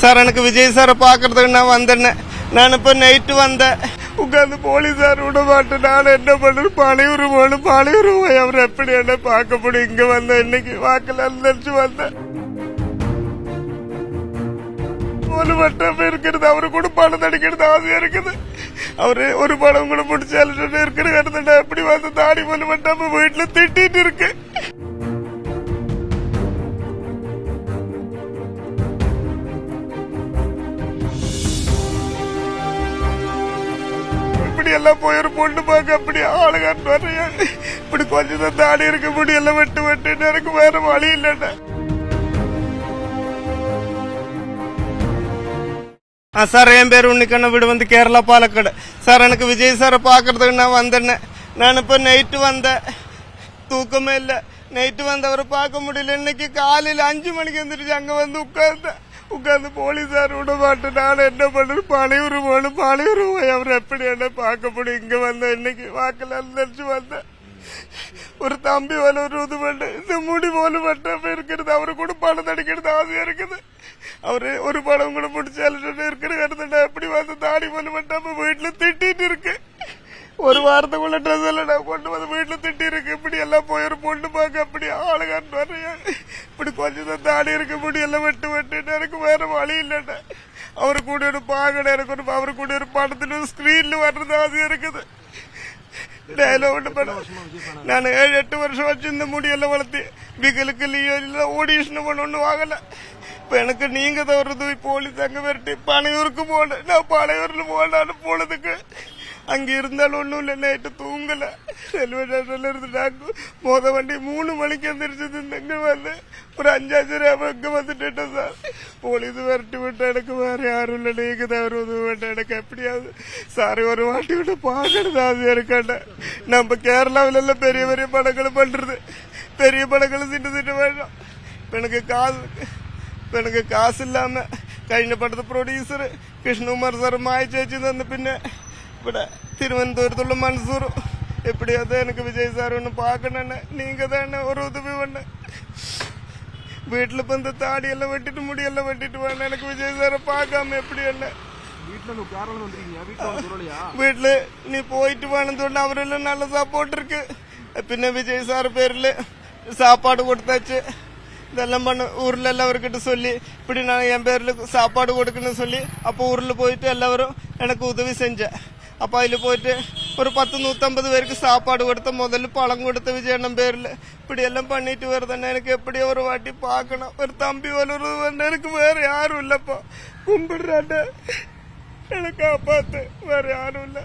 Sir எனக்கு விஜய் சாரை பார்க்கறதுக்கு நான் வந்தேன். நான் இப்போ நைட்டு வந்தேன். உட்காந்து போலீஸார் விட மாட்டேன். நான் என்ன பண்ணுறது? பழையூர் போகணும் பழையூர் போய் அவர் எப்படி என்ன பார்க்க முடியும்? இங்கே வந்தேன். இன்னைக்கு வாக்கில் நினச்சி வந்தேன். ஒரு வட்டம் இருக்கிறது. அவரு கூட பணம் நடிக்கிறது ஆசையா இருக்குது. அவரு ஒரு படம் கூட முடிச்சாலும் இருக்கிறது? எப்படி வந்து தாடி மொழி வட்டாம வீட்டுல திட்டிட்டு இருக்கு இப்படி எல்லாம் போய் ஒரு பொண்ணு பார்க்க அப்படி ஆளுகாட்டு வரையா இப்படி கொஞ்சம் தான் தாடி இருக்க முடியல வெட்டு வெட்டு எனக்கு வேற வழி இல்லைண்ணா. ஆ சார் என் பேர் உன்னிக்கண்ண வீடு வந்து கேரளா பாலக்காடு. சார் எனக்கு விஜய் சாரை பார்க்கறதுக்கு நான் வந்தேன்னே நான் இப்போ நைட்டு வந்தேன். தூக்கமே இல்லை. நைட்டு வந்து அவரை பார்க்க முடியல. இன்னைக்கு காலையில் அஞ்சு மணிக்கு எந்திரிச்சு அங்கே வந்து உட்கார்ந்தேன். உட்காந்து போலீஸார் விட மாட்டேன் நான் என்ன பண்ணுறது பழையூர் போகணும் பழையூர் போய் அவர் எப்படி என்ன பார்க்க முடியும்? இங்கே வந்தேன் இன்னைக்கு வாக்கில் நினச்சி வந்தேன் ஒரு தம்பி போல ஒரு இது பண்ணு. இந்த முடி போல மட்டும் இருக்கிறது அவரு கூட பணம் தடிக்கிறது ஆசையா இருக்குது. அவரு ஒரு படம் கூட முடிச்சாலும் இருக்கிற இடத்துல எப்படி வந்து தாடி போல மட்டும் வீட்டுல திட்டிட்டு இருக்கு ஒரு வாரத்துக்குள்ள ட்ரெஸ் எல்லாம் நான் கொண்டு வந்து வீட்டில் திட்டி இருக்கு இப்படி எல்லாம் போய் பொண்ணு பார்க்க அப்படி ஆளுகாட்டு வரையா இப்படி கொஞ்சம் தான் தாடி இருக்க எல்லாம் வெட்டு வெட்டுட்டு எனக்கு வேற வழி இல்லைண்ணா. அவர் கூட ஒரு பாகடை எனக்கு ஒரு அவர் கூட ஒரு படத்துல ஸ்கிரீன்ல வர்றது ஆசையா இருக்குது. டயலாக் ஒன்று நான் ஏழு எட்டு வருஷம் வச்சு இந்த முடியெல்லாம் வளர்த்தி பிகலுக்கு லீவ் ஓடிஷன் பண்ண ஒன்றும் வாங்கல. இப்போ எனக்கு நீங்க தான் போலீஸ் அங்கே விரட்டி பனையூருக்கு போனேன். அங்கே இருந்தாலும் ஒன்றும் இல்லை நைட்டு தூங்கலை ரயில்வே ஸ்டேஷனில் இருந்து நாங்கள் மொத வண்டி மூணு மணிக்கு எந்திரிச்சது இங்கே வந்து ஒரு அஞ்சாச்சரி இங்கே வந்துட்டேன் சார் போலீஸ் விரட்டி விட்டு எனக்கு வேறு யாரும் இல்லை நீங்க தான் ஒரு உதவி வேண்டாம் எனக்கு எப்படியாவது சாரி ஒரு வாட்டி விட்டு பார்க்கறது ஆசையாக இருக்காண்ட நம்ம கேரளாவில எல்லாம் பெரிய பெரிய படங்கள் பண்ணுறது பெரிய படங்கள் சிட்டு சிட்டு வேண்டாம் இப்போ எனக்கு காசு ഇപ്പൊ എനിക്ക് കാശില്ലാമ കഴിഞ്ഞ പടത്തെ പ്രൊഡ്യൂസർ കൃഷ്ണകുമാർ സാർ മായ ചേച്ചി തന്ന പിന്നെ ഇവിടെ തിരുവനന്തപുരത്തുള്ള മൻസൂർ എപ്പിടിയാതെ എനിക്ക് വിജയ് സാർ ഒന്ന് പാക്കണ നീങ്ക തന്നെ ഒരു ഉദവി വേണ്ട വീട്ടിലിപ്പോ എന്താ താടിയെല്ലാം വെട്ടിട്ട് മുടിയെല്ലാം വെട്ടിട്ട് വേണ്ട എനിക്ക് വിജയ് സാറെ പാക്കാമ എപ്പിടി തന്നെ வீட்டுல இருந்து கேரளா வந்திருக்கீங்க வீட்டுல வந்து சொல்லலையா வீட்டுல நீ போயிட்டு வேணும்னு அவரெல்லாம் நல்ல சப்போர்ட் இருக்கு പിന്നെ விஜய் சார் பேர்ல சாப்பாடு கொடுத்தாச்சு இதெல்லாம் பண்ண ஊர்ல எல்லாவர்கிட்ட சொல்லி இப்படி நான் என் பேர்ல சாப்பாடு கொடுக்கணும்னு சொல்லி அப்போ ஊர்ல போயிட்டு எல்லாரும் எனக்கு உதவி செஞ்சேன் அப்போ அதில் போயிட்டு ஒரு பத்து நூற்றம்பது பேருக்கு சாப்பாடு கொடுத்த முதல்ல பழம் கொடுத்த விஜயண்ணன் பேரில் இப்படி எல்லாம் பண்ணிட்டு வருதுன்னு எனக்கு எப்படி ஒரு வாட்டி பார்க்கணும் ஒரு தம்பி வளருது எனக்கு வேற யாரும் இல்லைப்பா கும்பிடுறாண்ட எனக்கு காப்பாத்து வேற யாரும் இல்லை